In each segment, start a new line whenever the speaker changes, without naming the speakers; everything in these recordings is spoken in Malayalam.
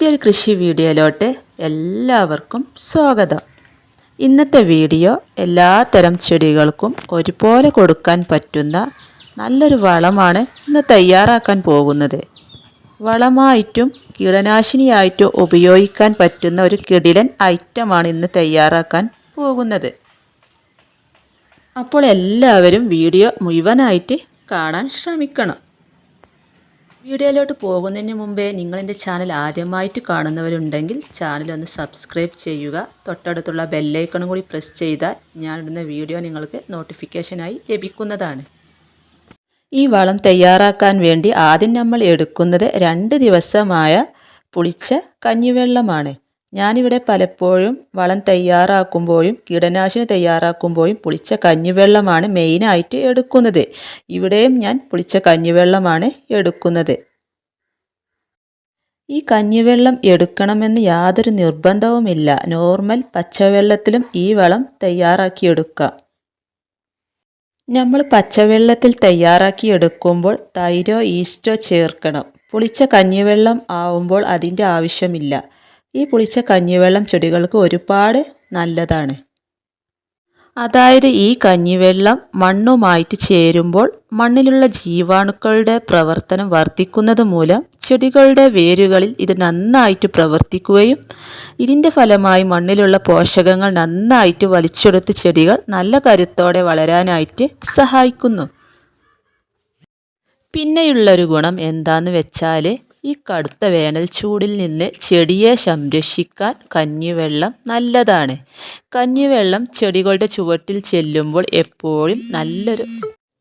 പുതിയൊരു കൃഷി വീഡിയോയിലോട്ട് എല്ലാവർക്കും സ്വാഗതം. ഇന്നത്തെ വീഡിയോ എല്ലാ തരം ചെടികൾക്കും ഒരുപോലെ കൊടുക്കാൻ പറ്റുന്ന നല്ലൊരു വളമാണ് ഇന്ന് തയ്യാറാക്കാൻ പോകുന്നത്. വളമായിട്ടും കീടനാശിനിയായിട്ടും ഉപയോഗിക്കാൻ പറ്റുന്ന ഒരു കിടിലൻ ഐറ്റമാണ് ഇന്ന് തയ്യാറാക്കാൻ പോകുന്നത്. അപ്പോൾ എല്ലാവരും വീഡിയോ മുഴുവനായിട്ട് കാണാൻ ശ്രമിക്കണം. വീഡിയോയിലോട്ട് പോകുന്നതിന് മുമ്പേ നിങ്ങളെന്റെ ചാനൽ ആദ്യമായിട്ട് കാണുന്നവരുണ്ടെങ്കിൽ ചാനൽ ഒന്ന് സബ്സ്ക്രൈബ് ചെയ്യുക. തൊട്ടടുത്തുള്ള ബെല്ലൈക്കണും കൂടി പ്രസ് ചെയ്താൽ ഞാനിടുന്ന വീഡിയോ നിങ്ങൾക്ക് നോട്ടിഫിക്കേഷനായി ലഭിക്കുന്നതാണ്. ഈ വളം തയ്യാറാക്കാൻ വേണ്ടി ആദ്യം നമ്മൾ എടുക്കുന്നത് രണ്ട് ദിവസമായ പുളിച്ച കഞ്ഞിവെള്ളമാണ്. ഞാനിവിടെ പലപ്പോഴും വളം തയ്യാറാക്കുമ്പോഴും കീടനാശിനി തയ്യാറാക്കുമ്പോഴും പുളിച്ച കഞ്ഞിവെള്ളമാണ് മെയിനായിട്ട് എടുക്കുന്നത്. ഇവിടെയും ഞാൻ പുളിച്ച കഞ്ഞിവെള്ളമാണ് എടുക്കുന്നത്. ഈ കഞ്ഞിവെള്ളം എടുക്കണമെന്ന് യാതൊരു നിർബന്ധവുമില്ല. നോർമൽ പച്ചവെള്ളത്തിലും ഈ വളം തയ്യാറാക്കിയെടുക്കാം നമ്മൾ പച്ചവെള്ളത്തിൽ തയ്യാറാക്കി എടുക്കുമ്പോൾ തൈരോ ഈസ്റ്റോ ചേർക്കണം. പുളിച്ച കഞ്ഞിവെള്ളം ആവുമ്പോൾ അതിന്റെ ആവശ്യമില്ല. ഈ പുളിച്ച കഞ്ഞിവെള്ളം ചെടികൾക്ക് ഒരുപാട് നല്ലതാണ്. അതായത് ഈ കഞ്ഞിവെള്ളം മണ്ണുമായിട്ട് ചേരുമ്പോൾ മണ്ണിലുള്ള ജീവാണുക്കളുടെ പ്രവർത്തനം വർദ്ധിക്കുന്നത് മൂലം ചെടികളുടെ വേരുകളിൽ ഇത് നന്നായിട്ട് പ്രവർത്തിക്കുകയും ഇതിന്റെ ഫലമായി മണ്ണിലുള്ള പോഷകങ്ങൾ നന്നായിട്ട് വലിച്ചെടുത്ത് ചെടികൾ നല്ല കരുത്തോടെ വളരാനായിട്ട് സഹായിക്കുന്നു. പിന്നെയുള്ളൊരു ഗുണം എന്താന്ന് വെച്ചാൽ ഈ കടുത്ത വേനൽ ചൂടിൽ നിന്ന് ചെടിയെ സംരക്ഷിക്കാൻ കഞ്ഞിവെള്ളം നല്ലതാണ്. കഞ്ഞിവെള്ളം ചെടികളുടെ ചുവട്ടിൽ ചെല്ലുമ്പോൾ എപ്പോഴും നല്ലൊരു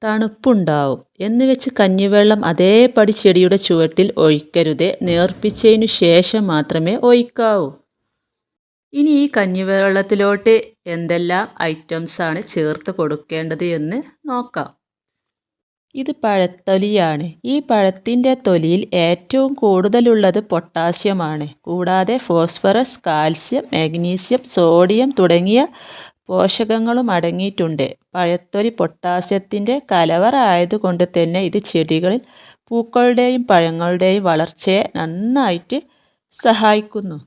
തണുപ്പുണ്ടാവും. എന്ന് വെച്ച് കഞ്ഞിവെള്ളം അതേപടി ചെടിയുടെ ചുവട്ടിൽ ഒഴിക്കരുത്. നേർപ്പിച്ചതിനു ശേഷം മാത്രമേ ഒഴിക്കാവൂ. ഇനി ഈ കഞ്ഞിവെള്ളത്തിലോട്ട് എന്തെല്ലാം ഐറ്റംസാണ് ചേർത്ത് കൊടുക്കേണ്ടത് എന്ന് നോക്കാം. ഇത് പഴത്തൊലിയാണ്. ഈ പഴത്തിന്റെ തൊലിയിൽ ഏറ്റവും കൂടുതലുള്ളത് പൊട്ടാസ്യമാണ്. കൂടാതെ ഫോസ്ഫറസ് കാൽസ്യം മാഗ്നീഷ്യം സോഡിയം തുടങ്ങിയ പോഷകങ്ങളും അടങ്ങിയിട്ടുണ്ട്. പഴത്തൊലി പൊട്ടാസ്യത്തിന്റെ കലവറ ആയതുകൊണ്ട് തന്നെ ഇത് ചെടികളിൽ പൂക്കളുടെയും പഴങ്ങളുടെയും വളർച്ചയെ നന്നായിട്ട് സഹായിക്കുന്നു.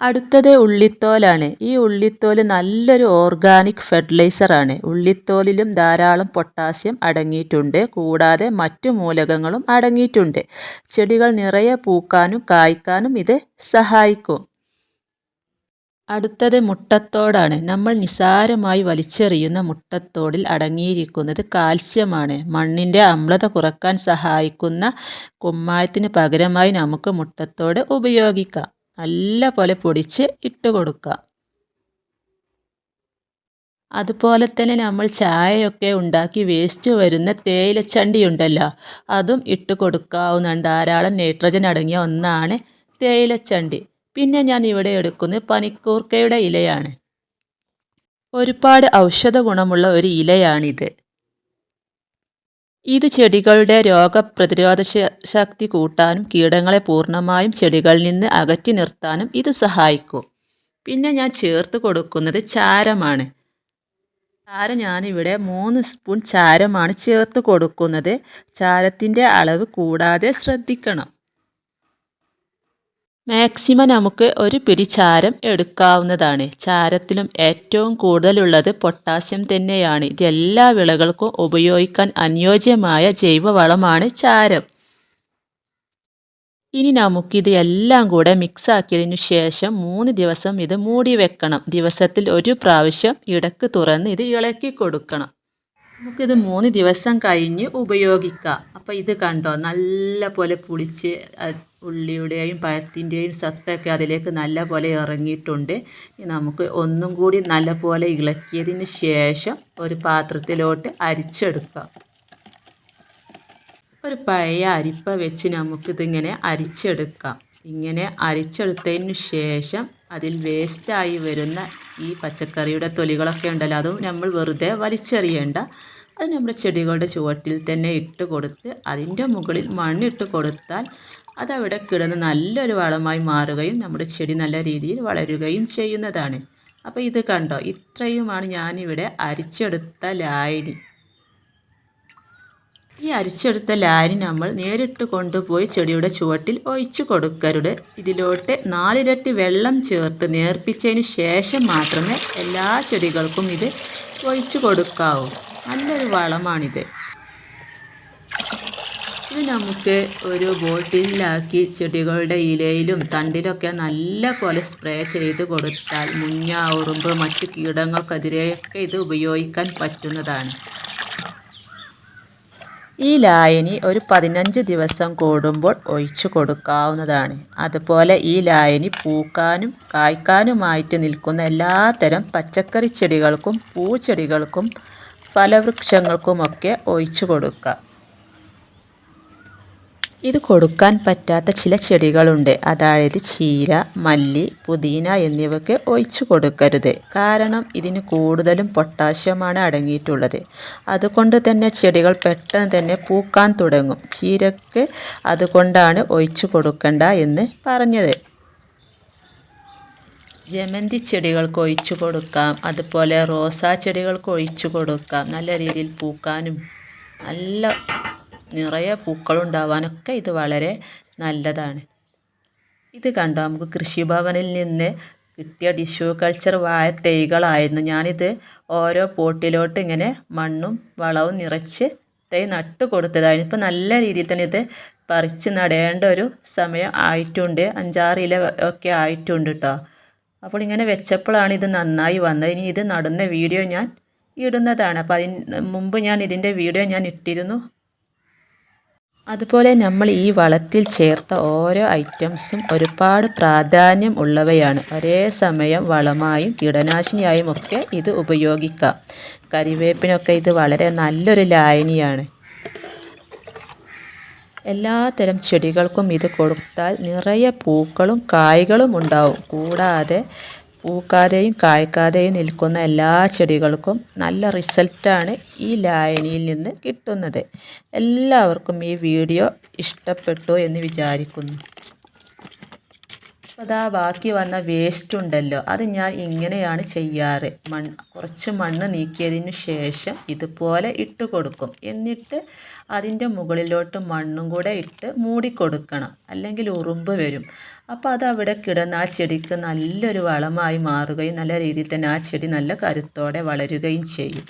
അടുത്തത് ഉള്ളിത്തോലാണ്. ഈ ഉള്ളിത്തോൽ നല്ലൊരു ഓർഗാനിക് ഫെർട്ടിലൈസർ ആണ്. ഉള്ളിത്തോലിലും ധാരാളം പൊട്ടാസ്യം അടങ്ങിയിട്ടുണ്ട്. കൂടാതെ മറ്റു മൂലകങ്ങളും അടങ്ങിയിട്ടുണ്ട്. ചെടികൾ നിറയെ പൂക്കാനും കായ്ക്കാനും ഇത് സഹായിക്കും. അടുത്തത് മുട്ടത്തോടാണ്. നമ്മൾ നിസാരമായി വലിച്ചെറിയുന്ന മുട്ടത്തോടിൽ അടങ്ങിയിരിക്കുന്നത് കാൽസ്യമാണ്. മണ്ണിന്റെ അമ്ലത കുറയ്ക്കാൻ സഹായിക്കുന്ന കുമ്മായത്തിന് പകരമായി നമുക്ക് മുട്ടത്തോട് ഉപയോഗിക്കാം. നല്ല പോലെ പൊടിച്ച് ഇട്ട് കൊടുക്കുക. അതുപോലെ തന്നെ നമ്മൾ ചായയൊക്കെ ഉണ്ടാക്കി വേസ്റ്റ് വരുന്ന തേയിലച്ചണ്ടി ഉണ്ടല്ലോ അതും ഇട്ട് കൊടുക്കാവുന്ന ധാരാളം നൈട്രജൻ അടങ്ങിയ ഒന്നാണ് തേയിലച്ചണ്ടി. പിന്നെ ഞാൻ ഇവിടെ എടുക്കുന്നത് പനിക്കൂർക്കയുടെ ഇലയാണ്. ഒരുപാട് ഔഷധ ഗുണമുള്ള ഒരു ഇലയാണിത്. ഇത് ചെടികളുടെ രോഗപ്രതിരോധ ശക്തി കൂട്ടാനും കീടങ്ങളെ പൂർണമായും ചെടികളിൽ നിന്ന് അകറ്റി നിർത്താനും ഇത് സഹായിക്കും. പിന്നെ ഞാൻ ചേർത്ത് കൊടുക്കുന്നത് ചാരമാണ്. ചാരം ഞാനിവിടെ മൂന്ന് സ്പൂൺ ചാരമാണ് ചേർത്ത് കൊടുക്കുന്നത്. ചാരത്തിന്റെ അളവ് കൂടാതെ ശ്രദ്ധിക്കണം. മാക്സിമം നമുക്ക് ഒരു പിടി ചാരം എടുക്കാവുന്നതാണ്. ചാരത്തിലും ഏറ്റവും കൂടുതലുള്ളത് പൊട്ടാസ്യം തന്നെയാണ്. ഇത് എല്ലാ വിളകൾക്കും ഉപയോഗിക്കാൻ അനുയോജ്യമായ ജൈവവളമാണ് ചാരം. ഇനി നമുക്കിത് എല്ലാം കൂടെ മിക്സ് ആക്കിയതിനു ശേഷം മൂന്ന് ദിവസം ഇത് മൂടി വെക്കണം. ദിവസത്തിൽ ഒരു പ്രാവശ്യം ഇടയ്ക്ക് തുറന്ന് ഇത് ഇളക്കി കൊടുക്കണം. നമുക്കിത് മൂന്ന് ദിവസം കഴിഞ്ഞ് ഉപയോഗിക്കാം. അപ്പോൾ ഇത് കണ്ടോ? നല്ല പോലെ പുളിച്ച് ഉള്ളിയുടെയും പഴത്തിന്റെയും സത്തൊക്കെ അതിലേക്ക് നല്ല പോലെ ഇറങ്ങിയിട്ടുണ്ട്. നമുക്ക് ഒന്നും കൂടി നല്ല പോലെ ഇളക്കിയതിന് ശേഷം ഒരു പാത്രത്തിലോട്ട് അരിച്ചെടുക്കാം. ഒരു പഴയ അരിപ്പ വെച്ച് നമുക്കിതിങ്ങനെ അരിച്ചെടുക്കാം. ഇങ്ങനെ അരിച്ചെടുത്തതിന് ശേഷം അതിൽ വേസ്റ്റായി വരുന്ന ഈ പച്ചക്കറിയുടെ തൊലികളൊക്കെ ഉണ്ടല്ലോ അതും നമ്മൾ വെറുതെ വലിച്ചെറിയേണ്ട. അത് നമ്മുടെ ചെടികളുടെ ചുവട്ടിൽ തന്നെ ഇട്ട് കൊടുത്ത് അതിന്റെ മുകളിൽ മണ്ണിട്ട് കൊടുത്താൽ അതവിടെ കിടന്ന് നല്ലൊരു വളമായി മാറുകയും നമ്മുടെ ചെടി നല്ല രീതിയിൽ വളരുകയും ചെയ്യുന്നതാണ്. അപ്പോൾ ഇത് കണ്ടോ? ഇത്രയുമാണ് ഞാനിവിടെ അരിച്ചെടുത്ത ലായനി. ഈ അരിച്ചെടുത്ത ലാരി നമ്മൾ നേരിട്ട് കൊണ്ടുപോയി ചെടിയുടെ ചുവട്ടിൽ ഒഴിച്ചു കൊടുക്കരുത്. ഇതിലോട്ട് നാലിരട്ടി വെള്ളം ചേർത്ത് നേർപ്പിച്ചതിന് ശേഷം മാത്രമേ എല്ലാ ചെടികൾക്കും ഇത് ഒഴിച്ചു കൊടുക്കാവൂ. നല്ലൊരു വളമാണിത്. ഇത് നമുക്ക് ഒരു ബോട്ടിലാക്കി ചെടികളുടെ ഇലയിലും തണ്ടിലൊക്കെ നല്ല പോലെ സ്പ്രേ ചെയ്ത് കൊടുത്താൽ മുഞ്ഞ ഉറുമ്പ് മറ്റു കീടങ്ങൾക്കെതിരെയൊക്കെ ഇത് ഉപയോഗിക്കാൻ പറ്റുന്നതാണ്. ഈ ലായനി ഒരു പതിനഞ്ച് ദിവസം കൂടുമ്പോൾ ഒഴിച്ചു കൊടുക്കാവുന്നതാണ്. അതുപോലെ ഈ ലായനി പൂക്കാനും കായ്ക്കാനുമായിട്ട് നിൽക്കുന്ന എല്ലാത്തരം പച്ചക്കറി ചെടികൾക്കും പൂച്ചെടികൾക്കും ഫലവൃക്ഷങ്ങൾക്കുമൊക്കെ ഒഴിച്ചു കൊടുക്കാം ഇത് കൊടുക്കാൻ പറ്റാത്ത ചില ചെടികളുണ്ട്. അതായത് ചീര മല്ലി പുതിന എന്നിവയ്ക്ക് ഒഴിച്ചു കൊടുക്കരുത്. കാരണം ഇതിന് കൂടുതലും പൊട്ടാസ്യമാണ് അടങ്ങിയിട്ടുള്ളത്. അതുകൊണ്ട് തന്നെ ചെടികൾ പെട്ടെന്ന് തന്നെ പൂക്കാൻ തുടങ്ങും. ചീരക്ക് അതുകൊണ്ടാണ് ഒഴിച്ചു കൊടുക്കണ്ട എന്ന് പറഞ്ഞത്. ജമന്തി ചെടികൾക്ക് ഒഴിച്ചു കൊടുക്കാം. അതുപോലെ റോസാ ചെടികൾക്ക് ഒഴിച്ചു കൊടുക്കാം. നല്ല രീതിയിൽ പൂക്കാനും നല്ല നിറയെ പൂക്കളുണ്ടാവാനൊക്കെ ഇത് വളരെ നല്ലതാണ്. ഇത് കണ്ടോ? നമുക്ക് കൃഷിഭവനിൽ നിന്ന് കിട്ടിയ ടിഷ്യൂ കൾച്ചർ വാഴ തൈകളായിരുന്നു. ഞാനിത് ഓരോ പോട്ടിലോട്ട് ഇങ്ങനെ മണ്ണും വളവും നിറച്ച് തൈ നട്ട് കൊടുത്തതായിരുന്നു. ഇപ്പോൾ നല്ല രീതിയിൽ തന്നെ ഇത് പറിച്ച് നടേണ്ട ഒരു സമയം ആയിട്ടുണ്ട്. അഞ്ചാറ് ഇല ഒക്കെ ആയിട്ടുണ്ട് കേട്ടോ. അപ്പോൾ ഇങ്ങനെ വെച്ചപ്പോഴാണ് ഇത് നന്നായി വന്നത്. ഇനി ഇത് നടുന്ന വീഡിയോ ഞാൻ ഇടുന്നതാണ്. അപ്പോൾ അതിന് മുമ്പ് ഞാൻ ഇതിന്റെ വീഡിയോ ഞാൻ ഇട്ടിരുന്നു. അതുപോലെ നമ്മൾ ഈ വളത്തിൽ ചേർത്ത ഓരോ ഐറ്റംസും ഒരുപാട് പ്രാധാന്യം ഉള്ളവയാണ്. ഒരേ സമയം വളമായും കീടനാശിനിയായും ഒക്കെ ഇത് ഉപയോഗിക്കാം. കരിവേപ്പിനൊക്കെ ഇത് വളരെ നല്ലൊരു ലായനിയാണ്. എല്ലാത്തരം ചെടികൾക്കും ഇത് കൊടുത്താൽ നിറയെ പൂക്കളും കായ്കളും ഉണ്ടാവും. കൂടാതെ പൂക്കാതെയും കായ്ക്കാതെയും നിൽക്കുന്ന എല്ലാ ചെടികൾക്കും നല്ല റിസൾട്ടാണ് ഈ ലായനിയിൽ നിന്ന് കിട്ടുന്നത്. എല്ലാവർക്കും ഈ വീഡിയോ ഇഷ്ടപ്പെട്ടു എന്ന് വിചാരിക്കുന്നു. അതാ ബാക്കി വന്ന വേസ്റ്റ് ഉണ്ടല്ലോ. അത് ഞാൻ ഇങ്ങനെയാണ് ചെയ്യാറ്. മണ്ണ് കുറച്ച് മണ്ണ് നീക്കിയതിന് ശേഷം ഇതുപോലെ ഇട്ട് കൊടുക്കും. എന്നിട്ട് അതിന്റെ മുകളിലോട്ട് മണ്ണും കൂടെ ഇട്ട് മൂടിക്കൊടുക്കണം. അല്ലെങ്കിൽ ഉറുമ്പ് വരും. അപ്പോൾ അത് അവിടെ കിടന്ന് ആ ചെടിക്ക് നല്ലൊരു വളമായി മാറുകയും നല്ല രീതിയിൽ തന്നെ ആ ചെടി നല്ല കരുത്തോടെ വളരുകയും ചെയ്യും.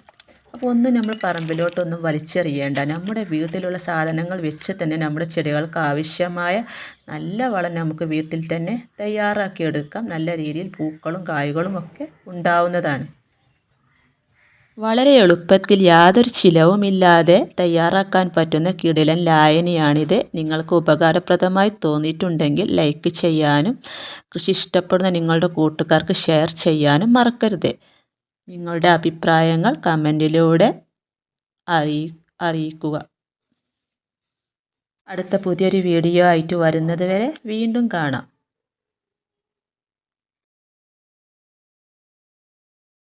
അപ്പോൾ ഒന്നും നമ്മൾ പറമ്പിലോട്ടൊന്നും വലിച്ചെറിയേണ്ട. നമ്മുടെ വീട്ടിലുള്ള സാധനങ്ങൾ വെച്ച് തന്നെ നമ്മുടെ ചെടികൾക്ക് ആവശ്യമായ നല്ല വളം നമുക്ക് വീട്ടിൽ തന്നെ തയ്യാറാക്കിയെടുക്കാം. നല്ല രീതിയിൽ പൂക്കളും കായ്കളും ഒക്കെ ഉണ്ടാവുന്നതാണ്. വളരെ എളുപ്പത്തിൽ യാതൊരു ചിലവുമില്ലാതെ തയ്യാറാക്കാൻ പറ്റുന്ന കിടിലൻ ലായനിയാണിത്. നിങ്ങൾക്ക് ഉപകാരപ്രദമായി തോന്നിയിട്ടുണ്ടെങ്കിൽ ലൈക്ക് ചെയ്യാനും കൃഷി ഇഷ്ടപ്പെടുന്ന നിങ്ങളുടെ കൂട്ടുകാർക്ക് ഷെയർ ചെയ്യാനും മറക്കരുത്. നിങ്ങളുടെ അഭിപ്രായങ്ങൾ കമന്റിലൂടെ അറിയി അറിയിക്കുക. അടുത്ത പുതിയൊരു വീഡിയോ ആയിട്ട് വരുന്നത് വരെ വീണ്ടും കാണാം.